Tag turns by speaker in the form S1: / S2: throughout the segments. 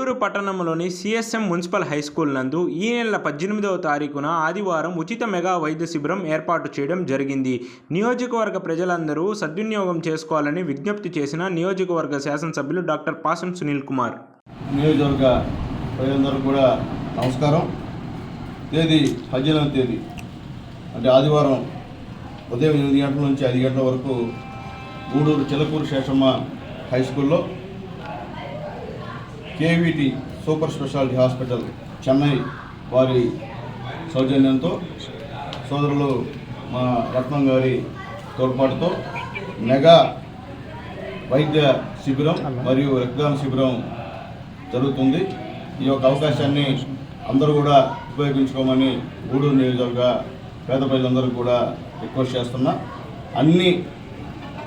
S1: గూడూరు పట్టణంలోని CSM municipal high school నందు ఈ నెల పద్దెనిమిదవ తారీఖున ఆదివారం ఉచిత మెగా వైద్య శిబిరం ఏర్పాటు చేయడం జరిగింది. నియోజకవర్గ ప్రజలందరూ సద్వినియోగం చేసుకోవాలని విజ్ఞప్తి చేసిన నియోజకవర్గ శాసనసభ్యులు డాక్టర్ పాసం సునీల్ కుమార్.
S2: నియోజకవర్గ ప్రజలందరూ కూడా నమస్కారం. తేదీ పద్దెనిమిది తేదీ. అంటే ఆదివారం ఉదయం ఎనిమిది గంటల నుంచి ఐదు గంటల వరకు గూడూరు చిలకూరు శేషమ్మ హై స్కూల్లో KVT super speciality hospital Chennai వారి సౌజన్యంతో సోదరులు మా రత్నం గారి తోడ్పాటుతో మెగా వైద్య శిబిరం మరియు రక్తదాన శిబిరం జరుగుతుంది. ఈ యొక్క అవకాశాన్ని అందరూ కూడా ఉపయోగించుకోమని గూడూరు నియోజకవర్గ పేద ప్రజలందరూ కూడా రిక్వెస్ట్ చేస్తున్నా. అన్ని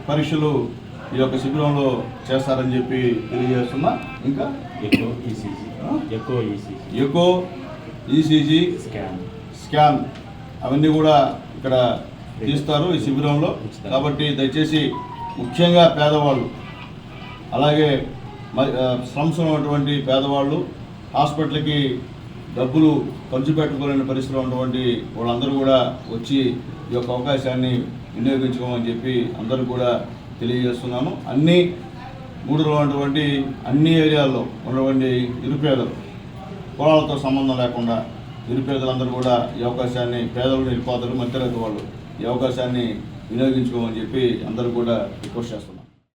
S2: పరీక్షలు ఈ యొక్క శిబిరంలో చేస్తారని చెప్పి తెలియజేస్తున్నా. ఇంకా
S3: ఎక్కువ ఈసీజీ. ఎక్కువ ECG.
S2: Echo ECG
S3: scan.
S2: Scan. అవన్నీ కూడా ఇక్కడ తీస్తారు ఈ శిబిరంలో. కాబట్టి దయచేసి ముఖ్యంగా పేదవాళ్ళు అలాగే స్లమ్స్ ఉన్నటువంటి పేదవాళ్ళు హాస్పిటల్కి డబ్బులు ఖర్చు పెట్టుకోలేని పరిస్థితిలో ఉన్నటువంటి వాళ్ళందరూ కూడా వచ్చి ఈ యొక్క అవకాశాన్ని వినియోగించుకోమని చెప్పి అందరూ కూడా తెలియజేస్తున్నాను. అన్ని గూడూరులో ఉన్నటువంటి అన్ని ఏరియాల్లో ఉన్నటువంటి నిరుపేదలు పొలాలతో సంబంధం లేకుండా నిరుపేదలందరూ కూడా ఈ అవకాశాన్ని పేదలు నిరుపాదలు మధ్యతరగతి వాళ్ళు ఈ అవకాశాన్ని వినియోగించుకోమని చెప్పి అందరూ కూడా రిక్వెస్ట్ చేస్తున్నారు